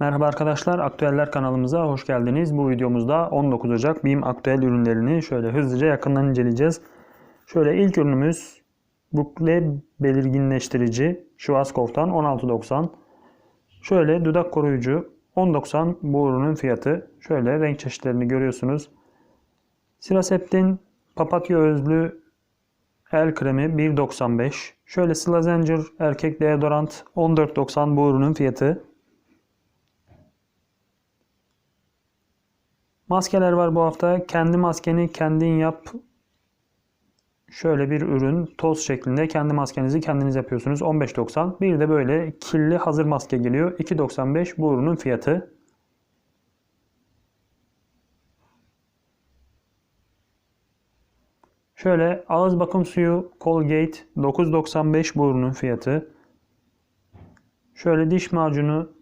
Merhaba arkadaşlar, Aktüeller kanalımıza hoş geldiniz. Bu videomuzda 19 Ocak BİM aktüel ürünlerini şöyle hızlıca yakından inceleyeceğiz. Şöyle ilk ürünümüz bukle belirginleştirici Schwarzkopf'tan 16.90. Şöyle dudak koruyucu 10.90 bu ürünün fiyatı. Şöyle renk çeşitlerini görüyorsunuz. Siraseptin papatya özlü el kremi 1.95. Şöyle Slazenger erkek deodorant 14.90 bu ürünün fiyatı. Maskeler var bu hafta. Kendi maskeni kendin yap. Şöyle bir ürün toz şeklinde kendi maskenizi kendiniz yapıyorsunuz. 15.90. Bir de böyle kirli hazır maske geliyor. 2.95 bu ürünün fiyatı. Şöyle ağız bakım suyu Colgate 9.95 bu ürünün fiyatı. Şöyle diş macunu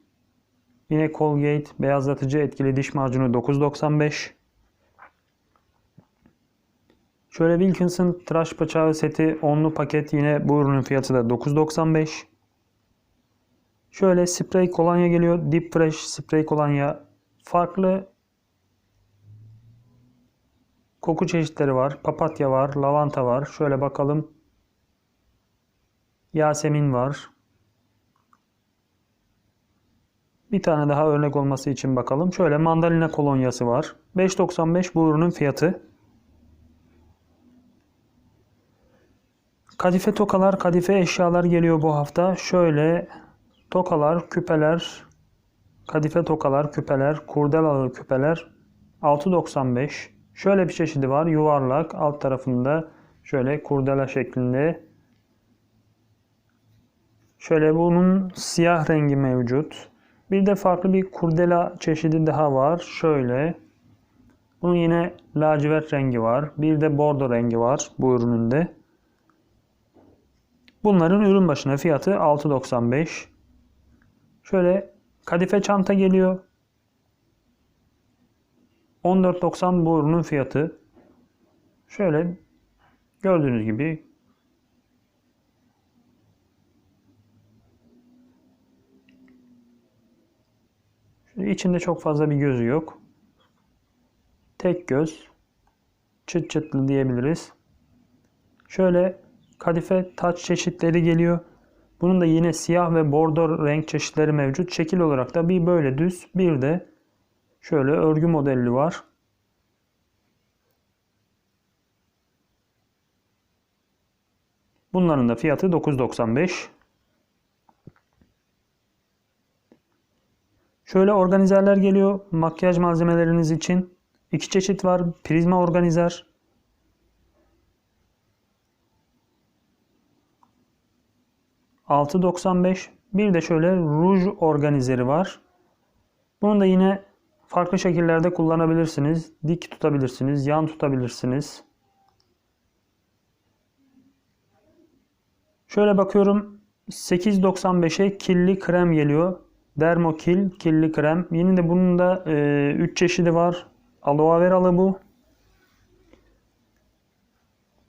Yine Colgate beyazlatıcı etkili diş macunu 9.95. Şöyle Wilkinson tıraş bıçağı seti onlu paket yine bu ürünün fiyatı da 9.95. Şöyle sprey kolonya geliyor. Deep Fresh sprey kolonya. Farklı koku çeşitleri var. Papatya var, lavanta var. Şöyle bakalım. Yasemin var. Bir tane daha örnek olması için bakalım. Şöyle mandalina kolonyası var. 5.95 bu ürünün fiyatı. Kadife tokalar, kadife eşyalar geliyor bu hafta. Şöyle tokalar, küpeler, kadife tokalar, küpeler, kurdelalı küpeler 6.95. Şöyle bir çeşidi var. Yuvarlak. Alt tarafında şöyle kurdela şeklinde. Şöyle bunun siyah rengi mevcut. Bir de farklı bir kurdela çeşidi daha var. Şöyle. Bunun yine lacivert rengi var. Bir de bordo rengi var bu ürününde. Bunların ürün başına fiyatı 6.95. Şöyle kadife çanta geliyor. 14.90 bu ürünün fiyatı. Şöyle gördüğünüz gibi İçinde çok fazla bir gözü yok. Tek göz. Çıt çıtlı diyebiliriz. Şöyle kadife taç çeşitleri geliyor. Bunun da yine siyah ve bordo renk çeşitleri mevcut. Şekil olarak da bir böyle düz bir de şöyle örgü modeli var. Bunların da fiyatı 9.95. Şöyle organizerler geliyor makyaj malzemeleriniz için. İki çeşit var. Prizma organizer. ...6.95... Bir de şöyle ruj organizeri var. Bunu da yine farklı şekillerde kullanabilirsiniz. Dik tutabilirsiniz, yan tutabilirsiniz. Şöyle bakıyorum 8.95'e kirli krem geliyor. Dermokil kirli krem. Yine de bunun da 3 e, çeşidi var. Aloe veralı bu.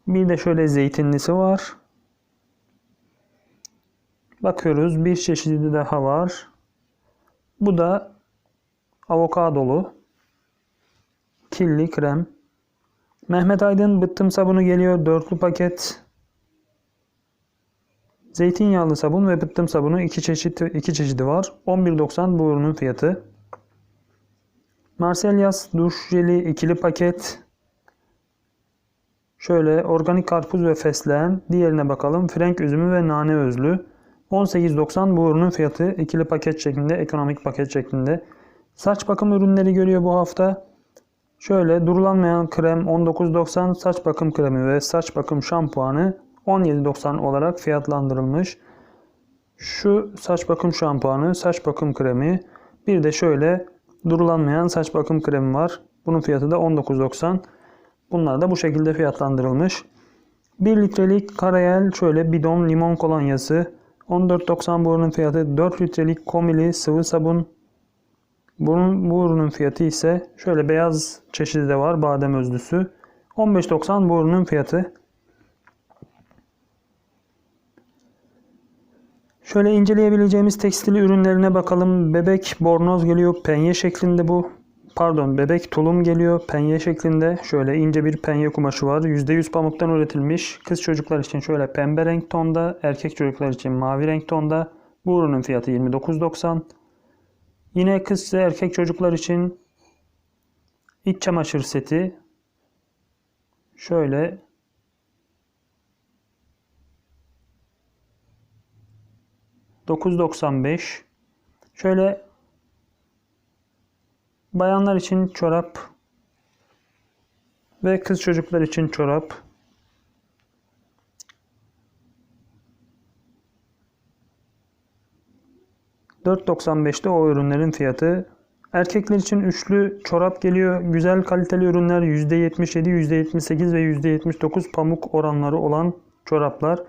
Bir de şöyle zeytinlisi var. Bakıyoruz bir çeşidi daha var. Bu da avokadolu. Killi krem. Mehmet Aydın bıttım sabunu geliyor. Dörtlü paket. Zeytinyağlı sabun ve bıttım sabunu iki çeşit iki çeşidi var. 11.90 bu ürünün fiyatı. Marselyas duş jeli ikili paket. Şöyle organik karpuz ve fesleğen. Diğerine bakalım. Frenk üzümü ve nane özlü. 18.90 bu ürünün fiyatı. ikili paket şeklinde, ekonomik paket şeklinde. Saç bakım ürünleri görüyor bu hafta. Şöyle durulanmayan krem 19.90 saç bakım kremi ve saç bakım şampuanı 17.90 olarak fiyatlandırılmış. Şu saç bakım şampuanı, saç bakım kremi, bir de şöyle durulanmayan saç bakım kremi var. Bunun fiyatı da 19.90. Bunlar da bu şekilde fiyatlandırılmış. 1 litrelik karayel şöyle bidon limon kolonyası 14.90 bu fiyatı 4 litrelik komili sıvı sabun bunun, bu fiyatı ise şöyle beyaz çeşidi de var badem özlüsü 15.90 bu fiyatı Şöyle inceleyebileceğimiz tekstil ürünlerine bakalım. Bebek bornoz geliyor. Penye şeklinde bu. Pardon bebek tulum geliyor. Penye şeklinde. Şöyle ince bir penye kumaşı var. %100 pamuktan üretilmiş. Kız çocuklar için şöyle pembe renk tonda. Erkek çocuklar için mavi renk tonda. Bu ürünün fiyatı 29.90. Yine kız ve erkek çocuklar için iç çamaşır seti. Şöyle $9.95. Şöyle bayanlar için çorap ve kız çocuklar için çorap. $4.95'te o ürünlerin fiyatı. Erkekler için üçlü çorap geliyor. Güzel kaliteli ürünler %77, %78 ve %79 pamuk oranları olan çoraplar.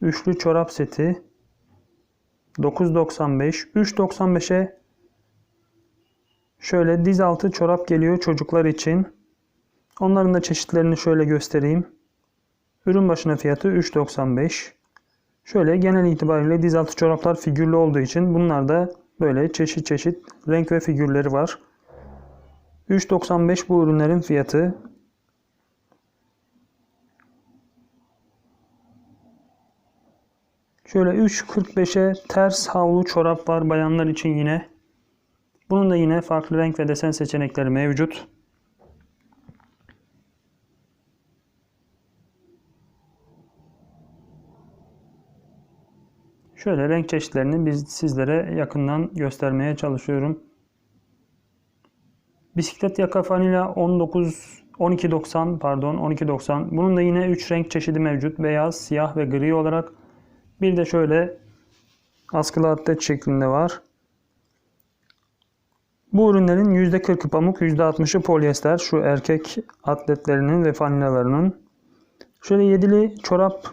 Üçlü çorap seti 9.95 3.95'e şöyle diz altı çorap geliyor çocuklar için. Onların da çeşitlerini şöyle göstereyim. Ürün başına fiyatı 3.95. Şöyle genel itibariyle diz altı çoraplar figürlü olduğu için bunlar da böyle çeşit çeşit renk ve figürleri var. 3.95 bu ürünlerin fiyatı. Şöyle 3.45'e ters havlu çorap var bayanlar için yine. Bunun da yine farklı renk ve desen seçenekleri mevcut. Şöyle renk çeşitlerini biz sizlere yakından göstermeye çalışıyorum. Bisiklet yaka fanila 19 12.90 pardon 12.90. Bunun da yine 3 renk çeşidi mevcut. Beyaz, siyah ve gri olarak. Bir de şöyle askılı atlet şeklinde var. Bu ürünlerin %40'ı pamuk, %60'ı polyester. Şu erkek atletlerinin ve fanilalarının. Şöyle yedili çorap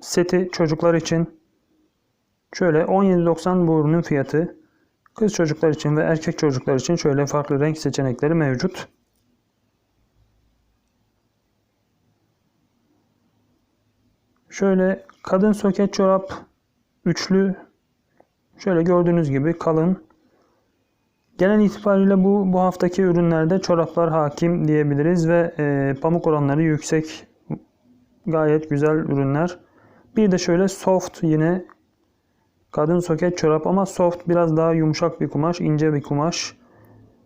seti çocuklar için. Şöyle 17.90 bu ürünün fiyatı. Kız çocuklar için ve erkek çocuklar için şöyle farklı renk seçenekleri mevcut. Şöyle kadın soket çorap üçlü şöyle gördüğünüz gibi kalın. Genel itibariyle bu bu haftaki ürünlerde çoraplar hakim diyebiliriz ve e, pamuk oranları yüksek. Gayet güzel ürünler. Bir de şöyle soft yine kadın soket çorap ama soft biraz daha yumuşak bir kumaş, ince bir kumaş.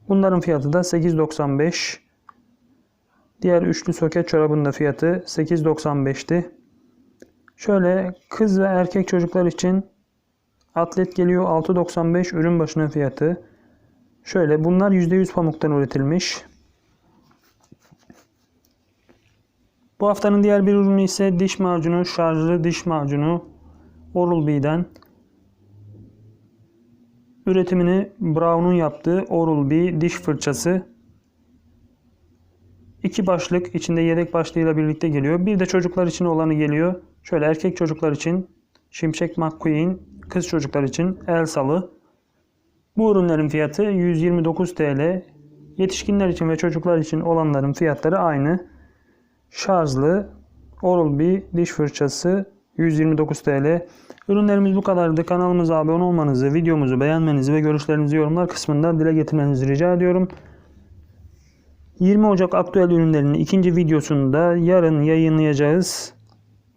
Bunların fiyatı da 8.95. Diğer üçlü soket çorabın da fiyatı 8.95'ti. Şöyle kız ve erkek çocuklar için atlet geliyor 6.95 ürün başına fiyatı. Şöyle bunlar %100 pamuktan üretilmiş. Bu haftanın diğer bir ürünü ise diş macunu, şarjlı diş macunu Oral-B'den. Üretimini Brown'un yaptığı Oral-B diş fırçası. İki başlık içinde yedek başlığıyla birlikte geliyor. Bir de çocuklar için olanı geliyor. Şöyle erkek çocuklar için Şimşek McQueen, kız çocuklar için Elsa'lı. Bu ürünlerin fiyatı 129 TL. Yetişkinler için ve çocuklar için olanların fiyatları aynı. Şarjlı Oral-B diş fırçası 129 TL. Ürünlerimiz bu kadardı. Kanalımıza abone olmanızı, videomuzu beğenmenizi ve görüşlerinizi yorumlar kısmında dile getirmenizi rica ediyorum. 20 Ocak aktüel ürünlerinin ikinci videosunu da yarın yayınlayacağız.